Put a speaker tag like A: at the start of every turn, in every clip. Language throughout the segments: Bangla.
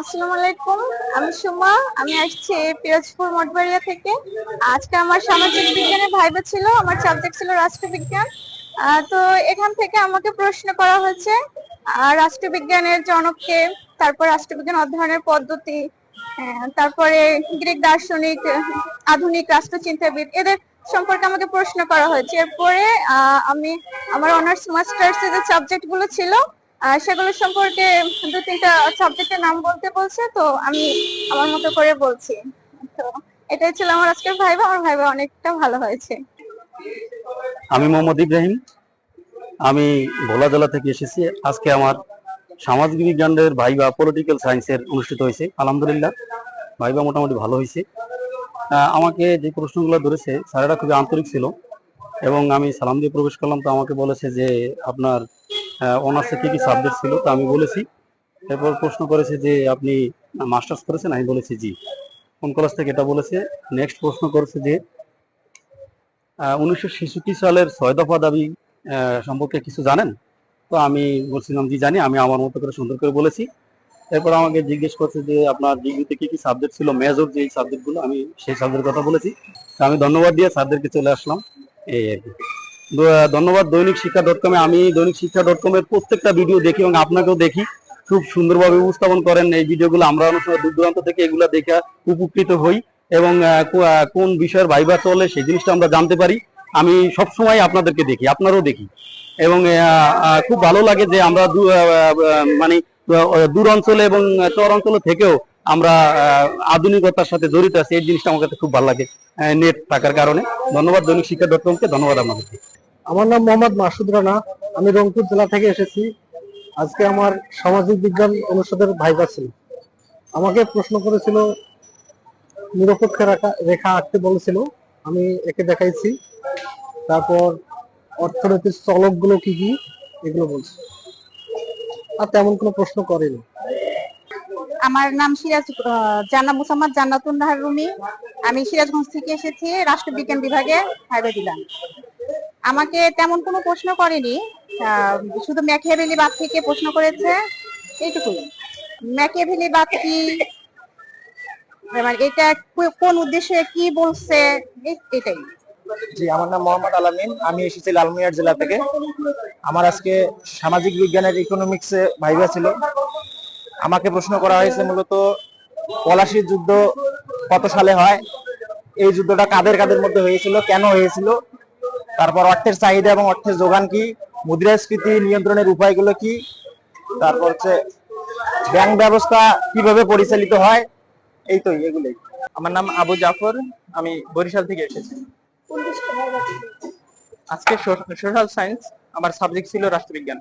A: আসসালামু আলাইকুম। আমি সুমা আমি আসছি পিরোজপুর মঠবাড়িয়া থেকে। আজকে আমার সামাজিক বিজ্ঞানের ভাইবা ছিল আমার সাবজেক্ট ছিল রাষ্ট্রবিজ্ঞান। তো এখান থেকে আমাকে প্রশ্ন করা হয়েছে রাষ্ট্রবিজ্ঞানের জনককে তারপর রাষ্ট্রবিজ্ঞান অধ্যয়নের পদ্ধতি আহ, তারপরে গ্রিক দার্শনিক আধুনিক রাষ্ট্রচিন্তাবিদ এদের সম্পর্কে আমাকে প্রশ্ন করা হয়েছে। এরপরে আমি আমার অনার্স মাস্টার্স যে সাবজেক্টগুলো ছিল সেগুলো সম্পর্কে দু তিনটা সাবজেক্টের নাম বলতে বলছে, তো আমি আমার মতো করে বলছি। তো এটাই ছিল আমার আজকের ভাইবা আমার ভাইবা অনেকটা ভালো হয়েছে।
B: আমি মোহাম্মদ ইব্রাহিম। আমি ভোলা জেলা থেকে এসেছি। আজকে আমার সামাজিক বিজ্ঞানের ভাইবা পলিটিক্যাল সায়েন্সের অনুষ্ঠিত হয়েছে। আলহামদুলিল্লাহ ভাইবা মোটামুটি ভালো হয়েছে। আমাকে যে প্রশ্নগুলো ধরেছে, স্যারেরা খুবই আন্তরিক ছিল। এবং আমি সালাম দিয়ে প্রবেশ করলাম, তো আমাকে বলেছে যে আপনার অনার্সে কি কি সাবজেক্ট ছিল তো আমি বলেছি। এরপর প্রশ্ন করেছে যে, আপনি মাস্টার্স করেছেন? আমি বলেছি, জি। কোন কলেজ থেকে এটা বলেছে? নেক্সট প্রশ্ন করেছে যে উনিশশো ছেষট্টি সালের ছয় দফা দাবি সম্পর্কে কিছু জানেন? তো আমি বলছিলাম, জি, জানি। আমি আমার মতো করে সুন্দর করে বলেছি। এরপর আমাকে জিজ্ঞেস করছে যে, আপনার ডিগ্রিতে কি কি সাবজেক্ট ছিল? মেজর যে সাবজেক্টগুলো আমি সেই সাবজেক্টের কথা বলেছি। আমি ধন্যবাদ দিয়ে স্যারদেরকে চলে আসলাম। এই আর কি। ধন্যবাদ দৈনিক শিক্ষা ডট কমে আমি দৈনিক শিক্ষা ডট কমের প্রত্যেকটা ভিডিও দেখি এবং আপনাকেও দেখি। খুব সুন্দরভাবে উপস্থাপন করেন এই ভিডিওগুলো আমরা অনেক সময় দূর দূরান্ত থেকে এগুলো দেখে উপকৃত হই এবং কোন বিষয়ের ভাইবা চলে সেই জিনিসটা আমরা জানতে পারি। আমি সব সময় আপনাদেরকে দেখি, আপনারাও দেখি। এবং খুব ভালো লাগে যে আমরা মানে দূর অঞ্চলে এবং চর অঞ্চলে থেকেও আমরা আধুনিকতার সাথে জড়িত আছি। এই জিনিসটা আমার কাছে খুব ভালো লাগে নেট থাকার কারণে। ধন্যবাদ, দৈনিক শিক্ষা ডট কমকে ধন্যবাদ আপনাদেরকে
C: আমার নাম মোহাম্মদ মাসুদ রানা। আমি রংপুর জেলা থেকে এসেছি। আজকে আমার সামাজিক বিজ্ঞান অনুষদের ভাইবা ছিল। আমাকে প্রশ্ন করেছিল, নিরপেক্ষ রেখা রেখা আঁকতে বলেছিল। আমি একে দেখাইছি। তারপর অর্থনীতির চলকগুলো কি কি, এগুলো বলছি। আর তেমন কোনো প্রশ্ন করেনি।
A: আমার নাম সিরাজ আহ, জান্নাত মুসাম্মদ জান্নাতুন নাহার রুমি। আমি সিরাজগঞ্জ থেকে এসেছি রাষ্ট্রবিজ্ঞান বিভাগে ভাইবা দিলাম। আমাকে তেমন কোনো প্রশ্ন করেনি শুধু ম্যাকিয়াভেলি বাদ থেকে প্রশ্ন করেছে এইটুকুই। ম্যাকিয়াভেলি বাদ কি মানে এটা কোন উদ্দেশ্যে কি বলছে এটাই।
D: জি আমার নাম মোহাম্মদ আলামিন আমি এসেছি লালমিয়ার জেলা থেকে। আমার আজকে সামাজিক বিজ্ঞানের ইকোনমিক্স ভাইবা ছিল। আমাকে প্রশ্ন করা হয়েছে মূলত পলাশির যুদ্ধ কত সালে হয়? এই যুদ্ধটা কাদের কাদের মধ্যে হয়েছিল? কেন হয়েছিল? তারপর অর্থের চাহিদা এবং অর্থের যোগান কি? মুদ্রাস্ফীতি নিয়ন্ত্রণের উপায়গুলো কি? তারপর হচ্ছে ব্যাংক ব্যবস্থা কীভাবে পরিচালিত হয়? এই তো, এগুলোই। আমার নাম আবু জাফর, আমি বরিশাল থেকে এসেছি। আজকে সোশ্যাল সায়েন্স, আমার সাবজেক্ট ছিল রাষ্ট্রবিজ্ঞান।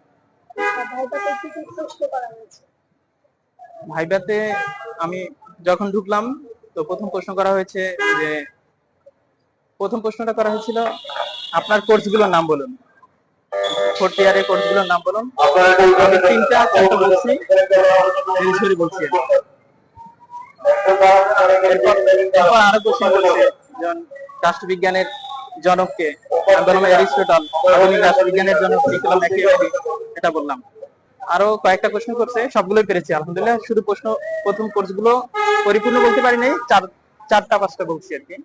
D: ভাইবাতে আমি যখন ঢুকলাম, তো প্রথম প্রশ্ন করা হয়েছে যে, প্রথম প্রশ্নটা করা হয়েছিল, আপনার কোর্সগুলোর নাম বলুন। ফোর্থ ইয়ারের কোর্সগুলোর নাম বলুন। আমি তিনটা চারটা বলছি রিলসরি বলছি। এরপর আরও কোশ্চেন যেমন রাষ্ট্রবিজ্ঞানের জনককে আমি বললাম অ্যারিস্টটল। আধুনিক রাষ্ট্রবিজ্ঞানের জনক এটা বললাম। আরও কয়েকটা প্রশ্ন করছে, সবগুলোই পেরেছি, আলহামদুলিল্লাহ। শুধু প্রশ্ন, প্রথম কোর্সগুলো পরিপূর্ণ বলতে পারি নাই, চার চারটা পাঁচটা বলছি আর কি।